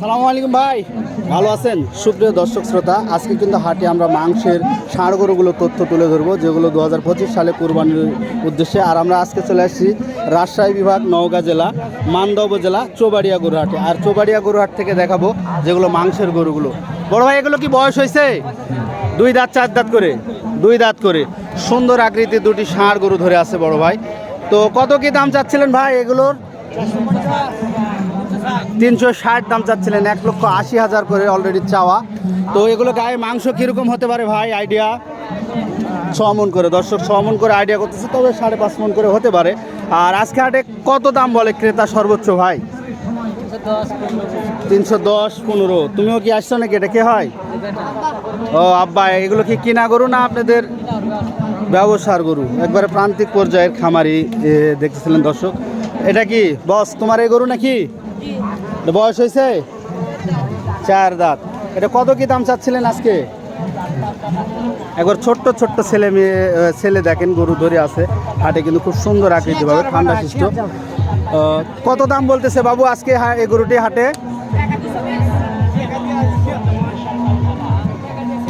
সালামু আলাইকুম ভাই। ভালো আছেন? সুপ্রিয় দর্শক শ্রোতা, আজকে কিন্তু হাটে আমরা মাংসের ষাঁড় গরুগুলো তথ্য তুলে ধরবো, যেগুলো দু হাজার পঁচিশ সালে কোরবানির উদ্দেশ্যে। আর আমরা আজকে চলে আসছি রাজশাহী বিভাগ নওগাঁ জেলা, মান্দা উপজেলা চৌবাড়িয়া গরুহাটে আর চৌবাড়িয়া গরুহাট থেকে দেখাবো যেগুলো মাংসের গরুগুলো। বড় ভাই, এগুলো কি বয়স হয়েছে? দুই দাঁত, চার দাঁত করে? দুই দাঁত করে। সুন্দর আকৃতির দুটি ষাঁড় গরু ধরে আছে বড় ভাই। তো কত কি দাম চাচ্ছিলেন ভাই এগুলোর? তিনশো ষাট দাম চাচ্ছিলেন, এক লক্ষ আশি হাজার করে অলরেডি চাওয়া। তো এগুলো গায়ে মাংস কীরকম হতে পারে ভাই? আইডিয়া ছ মন করে, দর্শক ছ মন করে আইডিয়া করতেছে, তবে সাড়ে পাঁচ মন করে হতে পারে। আর আজকে হাটে কত দাম বলে ক্রেতা সর্বোচ্চ ভাই? তিনশো দশ পনেরো। তুমিও কি আসছো নাকি? এটা কে হয়? ও আব্বা, এগুলো কি কিনা গরু না আপনাদের ব্যবসার গরু? একবারে প্রান্তিক পর্যায়ের খামারি দেখতেছিলেন দর্শক। এটা কি, বস, তোমার এই গরু নাকি? বয়স হয়েছে? চার দাঁত। এটা কত কি দাম চাচ্ছিলেন আজকে? একবার ছোট্ট ছোট্ট ছেলে মেয়ে ছেলে দেখেন, গরু ধরে আছে। হাটে কিন্তু খুব সুন্দর আকৃতি ভাবে ঠান্ডা সৃষ্ট। কত দাম বলতেছে বাবু আজকে এই গরুটি হাটে?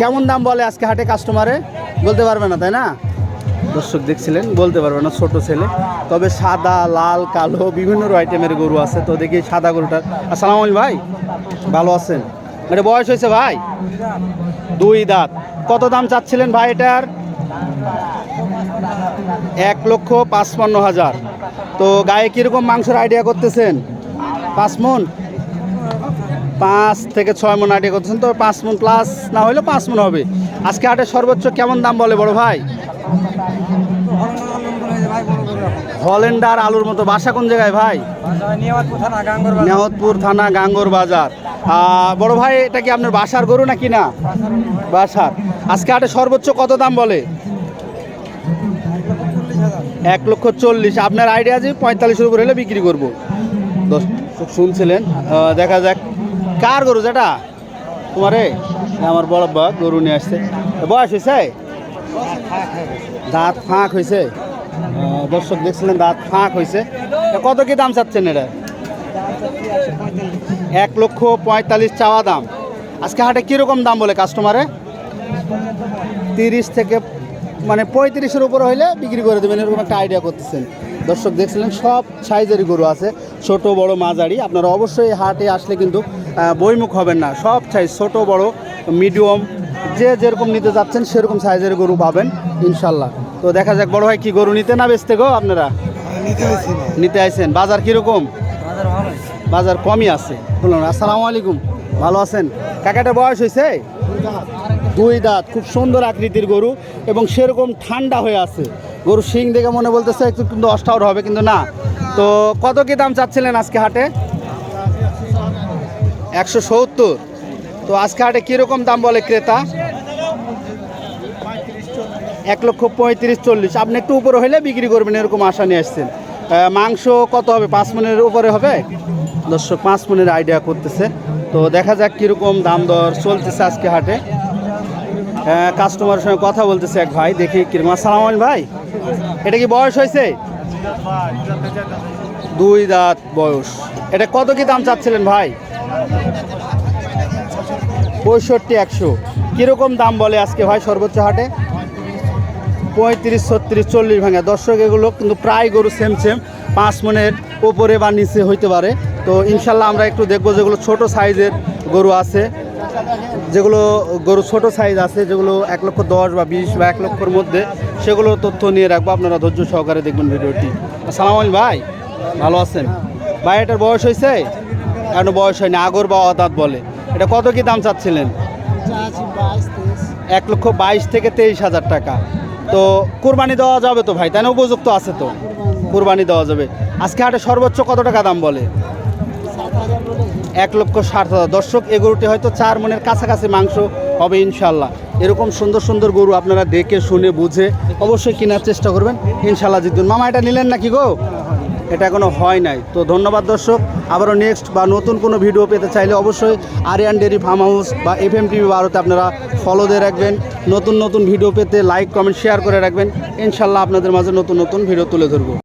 কেমন দাম বলে আজকে হাটে কাস্টমারে বলতে পারবে না, তাই না? দর্শক দেখছিলেন, বলতে পারবে না ছোট ছেলে। তবে সাদা, লাল, কালো বিভিন্ন আইটেমের গরু আছে, তো দেখি সাদা গরুটা আসসালামু ভাই, ভালো আছেন? এটা বয়স হয়েছে ভাই? দুই দাঁত। কত দাম চাচ্ছিলেন ভাই এটার? এক লক্ষ পাঁচপান্ন হাজার। তো গায়ে কীরকম মাংসের আইডিয়া করতেছেন? পাঁচ মন? পাঁচ থেকে ছয় মন আইডিয়া করতেছেন, তো পাঁচ মন প্লাস না হলে পাঁচ মন হবে। আজকে হাটে সর্বোচ্চ কেমন দাম বলে বড় ভাই? হলেন্ডার আলুর মতো বাসা কোন জায়গায় ভাই? নেহতপুর থানা গাঙ্গর বাজার। বড় ভাই, এটা কি আপনার বাসার গরু নাকি না? বাসার। আজকে হাটে সর্বোচ্চ কত দাম বলে? এক লক্ষ চল্লিশ। আপনার আইডিয়া যে পঁয়তাল্লিশের উপর হলে বিক্রি করব। শুনছিলেন? দেখা যাক। কার গরু যেটা? তোমারে? আমার বড় বা গরু নিয়ে আসছে। বয়স হয়েছে? দাঁত ফাঁক হয়েছে? দর্শক দেখছিলেন, দাঁত ফাঁক হয়েছে। কত কি দাম চাচ্ছেন এটা? এক লক্ষ পঁয়তাল্লিশ চাওয়া দাম। আজকে হাটে কীরকম দাম বলে কাস্টমারে তিরিশ থেকে মানে পঁয়ত্রিশের উপরে হইলে বিক্রি করে দেবেন, এরকম একটা আইডিয়া করতেছেন। দর্শক দেখছিলেন সব সাইজেরই গরু আছে। ছোট বড় মাঝারি। আপনারা অবশ্যই হাটে আসলে কিন্তু বইমুখ হবেন না। সব সাইজ ছোট বড় মিডিয়াম যে যেরকম নিতে যাচ্ছেন সেরকম সাইজের গরু পাবেন ইনশাল্লাহ। তো দেখা যাক বড় ভাই কি গরু নিতে না বেচতে গো আপনারা? নিতে আইছেন। বাজার কীরকম? বাজার কমই আছে। বলুন আসসালামু আলাইকুম। ভালো আছেন? কাকাটা বয়স হয়েছে দুই দাঁত, খুব সুন্দর আকৃতির গরু এবং সেরকম ঠান্ডা হয়ে আছে। গরু শিং দেখে মনে বলতেছে, একটু কিন্তু অষ্টাওর হবে। কিন্তু না। তো কত কি দাম চাচ্ছিলেন আজকে হাটে? একশো সত্তর। তো আজকে হাটে কীরকম দাম বলে ক্রেতা? এক লক্ষ পঁয়ত্রিশ চল্লিশ। আপনি একটু উপরে হলে বিক্রি করবেন, এরকম আশা নিয়ে আসছেন। মাংস কত হবে? পাঁচ মনের উপরে হবে? দর্শক, পাঁচ মনের আইডিয়া করতেছে। তো দেখা যাক কীরকম দাম দর চলতেছে আজকে হাটে। কাস্টমারের সঙ্গে কথা বলতেছে এক ভাই, দেখি আসসালাম আলাইকুম ভাই, এটা কি বয়স হয়েছে? দুই দাঁত বয়স। এটা কত কি দাম চাচ্ছিলেন ভাই? পঁয়ষট্টি, একশো। কীরকম দাম বলে আজকে ভাই সর্বোচ্চ হাটে? পঁয়ত্রিশ, ছত্রিশ, চল্লিশ ভাঙা। দর্শক, এগুলো কিন্তু প্রায় গরু সেম সেম পাঁচ মনের উপরে বা নিচে হইতে পারে। তো ইনশাল্লাহ আমরা একটু দেখব যেগুলো ছোট সাইজের গরু আছে। যেগুলো গরু ছোট সাইজ আছে যেগুলো এক লক্ষ দশ বা বিশ বা এক লক্ষর মধ্যে সেগুলো তথ্য নিয়ে রাখব আপনারা ধৈর্য সহকারে দেখবেন ভিডিওটি। আসসালামু আলাইকুম ভাই ভালো আছেন? ভাই এটার বয়স হয়েছে এখনও বয়স হয়নি আগর বা অদাঁত বলে। এটা কত কি দাম চাচ্ছিলেন? এক লক্ষ বাইশ থেকে তেইশ হাজার টাকা। তো কুরবানি দেওয়া যাবে তো ভাই? তাই না উপযুক্ত আছে তো। কুরবানি দেওয়া যাবে। আজকে হাটে সর্বোচ্চ কত টাকা দাম বলে? এক লক্ষ ষাট হাজার। দর্শক এই গরুটি হয়তো চার মনের কাছাকাছি মাংস হবে ইনশাল্লাহ এরকম সুন্দর সুন্দর গরু আপনারা দেখে, শুনে, বুঝে অবশ্যই কেনার চেষ্টা করবেন। ইনশাল্লাহ জিতুন। মামা, এটা নিলেন নাকি গো? এটা এখনও হয় নাই। তো ধন্যবাদ দর্শক। আবারও নেক্সট বা নতুন কোনো ভিডিও পেতে চাইলে অবশ্যই আরিয়ান ডেরি ফার্ম হাউস বা এফ এম টিভি ভারতে আপনারা ফলো দিয়ে রাখবেন। নতুন নতুন ভিডিও পেতে লাইক কমেন্ট শেয়ার করে রাখবেন। ইনশাল্লাহ আপনাদের মাঝে নতুন নতুন ভিডিও তুলে ধরবো।